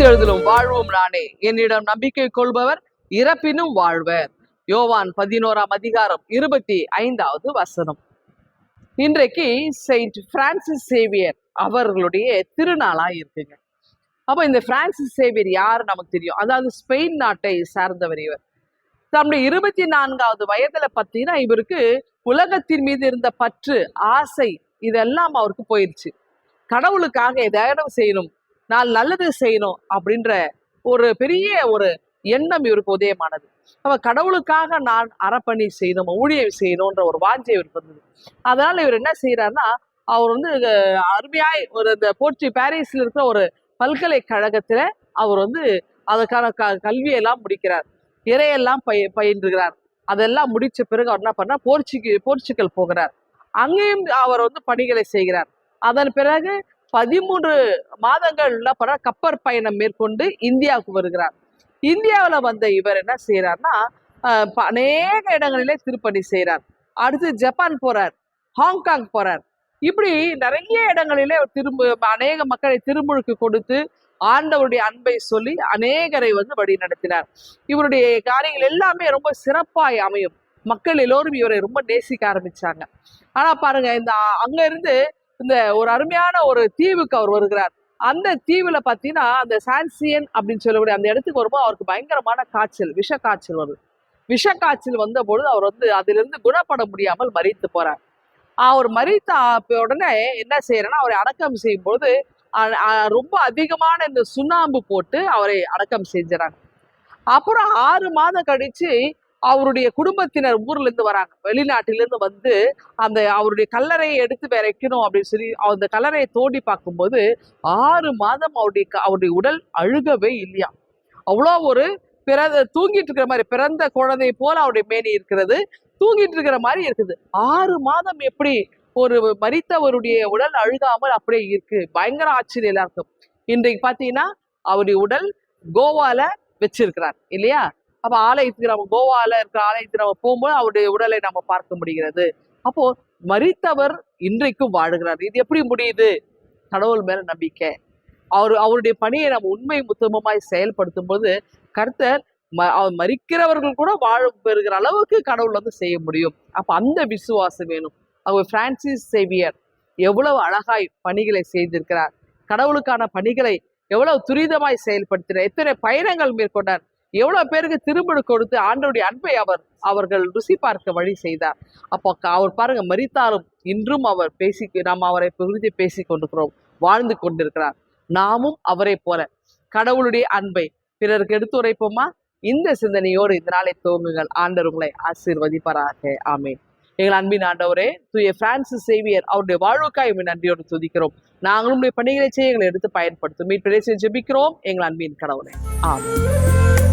உயிர்த்தெழுதலும் வாழ்வோம் நானே. என்னிடம் நம்பிக்கை கொள்பவர் இறப்பினும் வாழ்வர். யோவான் பதினோராம் அதிகாரம் இருபத்தி ஐந்தாவது வசனம். இன்றைக்கு செயின்ட் பிரான்சிஸ் சேவியர் அவர்களுடைய திருநாளா இருக்குங்க. அப்போ இந்த பிரான்சிஸ் சேவியர் யார் நமக்கு தெரியும்? அதாவது ஸ்பெயின் நாட்டை சார்ந்தவர் இவர். தம்முடைய இருபத்தி நான்காவது வயதுல பார்த்தீங்கன்னா இவருக்கு உலகத்தின் மீது இருந்த பற்று ஆசை இதெல்லாம் அவருக்கு போயிடுச்சு கடவுளுக்காக ஏதாவது செய்யணும். நான் நல்லது செய்யணும் அப்படின்ற ஒரு பெரிய ஒரு எண்ணம் இவருக்கு உதயமானது. அப்ப கடவுளுக்காக நான் அறப்பணி செய்யணும் ஊழியம் செய்யணும்ன்ற ஒரு வாஞ்சை இவருக்கு வந்தது. அதனால இவர் என்ன செய்யறாருன்னா அவர் வந்து அருமையாய் ஒரு இந்த போர்ச்சு பாரிஸ்ல இருக்கிற ஒரு பல்கலைக்கழகத்துல அவர் வந்து அதுக்கான க கல்வியெல்லாம் முடிக்கிறார். இறையெல்லாம் பய பயின்றுகிறார். அதெல்லாம் முடிச்ச பிறகு அவர் என்ன பண்ணார் போர்ச்சுக்கு போர்ச்சுக்கல் போகிறார். அங்கேயும் அவர் வந்து பணிகளை செய்கிறார். அதன் பிறகு பதிமூன்று மாதங்கள் உள்ள கப்பற் பயணம் மேற்கொண்டு இந்தியாவுக்கு வருகிறார். இந்தியாவில் வந்த இவர் என்ன செய்யறாருன்னா அநேக இடங்களிலே திருப்பணி செய்கிறார் அடுத்து ஜப்பான் போறார் ஹாங்காங் போறார். இப்படி நிறைய இடங்களிலே திரும்ப அநேக மக்களை திருமுழுக்கு கொடுத்து ஆண்டவருடைய அன்பை சொல்லி அநேகரை வந்து வழி நடத்தினார். இவருடைய காரியங்கள் எல்லாமே ரொம்ப சிறப்பாய் அமையும். மக்கள் எல்லோரும் இவரை ரொம்ப நேசிக்க ஆரம்பிச்சாங்க. ஆனா பாருங்க இந்த அங்க இருந்து இந்த ஒரு அருமையான ஒரு தீவுக்கு அவர் வருகிறார். அந்த தீவுல பாத்தீங்கன்னா அந்த சான்சியன் அப்படின்னு சொல்லக்கூடிய அந்த இடத்துக்கு வரும்போது அவருக்கு பயங்கரமான காய்ச்சல் விஷ காய்ச்சல் வருது. விஷ காய்ச்சல் வந்த பொழுது அவர் வந்து அதிலிருந்து குணப்பட முடியாமல் மறித்து போறார். அவர் மறித்த உடனே என்ன செய்யறேன்னா அவரை அடக்கம் செய்யும் பொழுது ரொம்ப அதிகமான இந்த சுண்ணாம்பு போட்டு அவரை அடக்கம் செஞ்சுறாங்க அப்புறம் ஆறு மாதம் கழிச்சு அவருடைய குடும்பத்தினர் ஊர்ல இருந்து வராங்க. வெளிநாட்டிலிருந்து வந்து அந்த அவருடைய கல்லறையை எடுத்து வேற வைக்கணும் அப்படின்னு சொல்லி அந்த கல்லறையை தோண்டி பார்க்கும்போது ஆறு மாதம் அவருடைய க- அவருடைய உடல் அழுகவே இல்லையா? அவ்வளோ ஒரு பிற தூங்கிட்டு இருக்கிற மாதிரி பிறந்த குழந்தை போல அவருடைய மேனி இருக்கிறது. தூங்கிட்டு இருக்கிற மாதிரி இருக்குது. ஆறு மாதம் எப்படி ஒரு மறித்தவருடைய உடல் அழுகாமல் அப்படியே இருக்கு? பயங்கர ஆச்சரியம் எல்லாருக்கும் இன்றைக்கு பார்த்தீங்கன்னா அவருடைய உடல் கோவால வச்சிருக்கிறார் இல்லையா? அப்ப ஆலயத்துக்கு நம்ம கோவால இருக்கிற ஆலயத்துக்கு நம்ம போகும்போது அவருடைய உடலை நம்ம பார்க்க முடிகிறது. அப்போ மறித்தவர் இன்றைக்கும் வாழுகிறார். இது எப்படி முடியுது? கடவுள் மேல நம்பிக்கை. அவர் அவருடைய பணியை நம்ம உண்மை முத்தமமாய் செயல்படுத்தும் போது கர்த்தர் ம- அவர் மறிக்கிறவர்கள் கூட வாழ பெறுகிற அளவுக்கு கடவுள் வந்து செய்ய முடியும். அப்ப அந்த விசுவாசம் வேணும். அவர் பிரான்சிஸ் சேவியர் எவ்வளவு அழகாய் பணிகளை செய்திருக்கிறார். கடவுளுக்கான பணிகளை எவ்வளவு துரிதமாய் செயல்படுத்தினார். எத்தனை பயணங்கள் மேற்கொண்டார். எவ்வளவு பேருக்கு திருமணம் கொடுத்து ஆண்டருடைய அன்பை அவர் அவர்கள் ருசி பார்க்க வழி செய்தார். அப்போ அவர் பாருங்க மறித்தாலும் இன்றும் அவர் பேசி நாம் அவரை குறித்து பேசி கொண்டிருக்கிறோம் வாழ்ந்து கொண்டிருக்கிறார். நாமும் அவரை போல கடவுளுடைய அன்பை பிறருக்கு எடுத்துரைப்போமா இந்த சிந்தனையோடு இந்த நாளை துவங்குங்கள். ஆண்டர் உங்களை ஆசீர்வதிப்பாராக. ஆமென். எங்கள் அன்பின் ஆண்டவரே தூய பிரான்சிஸ் சேவியர் அவருடைய வாழ்வுக்காய் நன்றியோடு துதிக்கிறோம். நாங்களும் உடைய பணிகளை செய்ய எங்களை எடுத்து பயன்படுத்தும். மீட்பிரை ஜெபிக்கிறோம். எங்கள் அன்பின் கடவுளே. ஆமென்.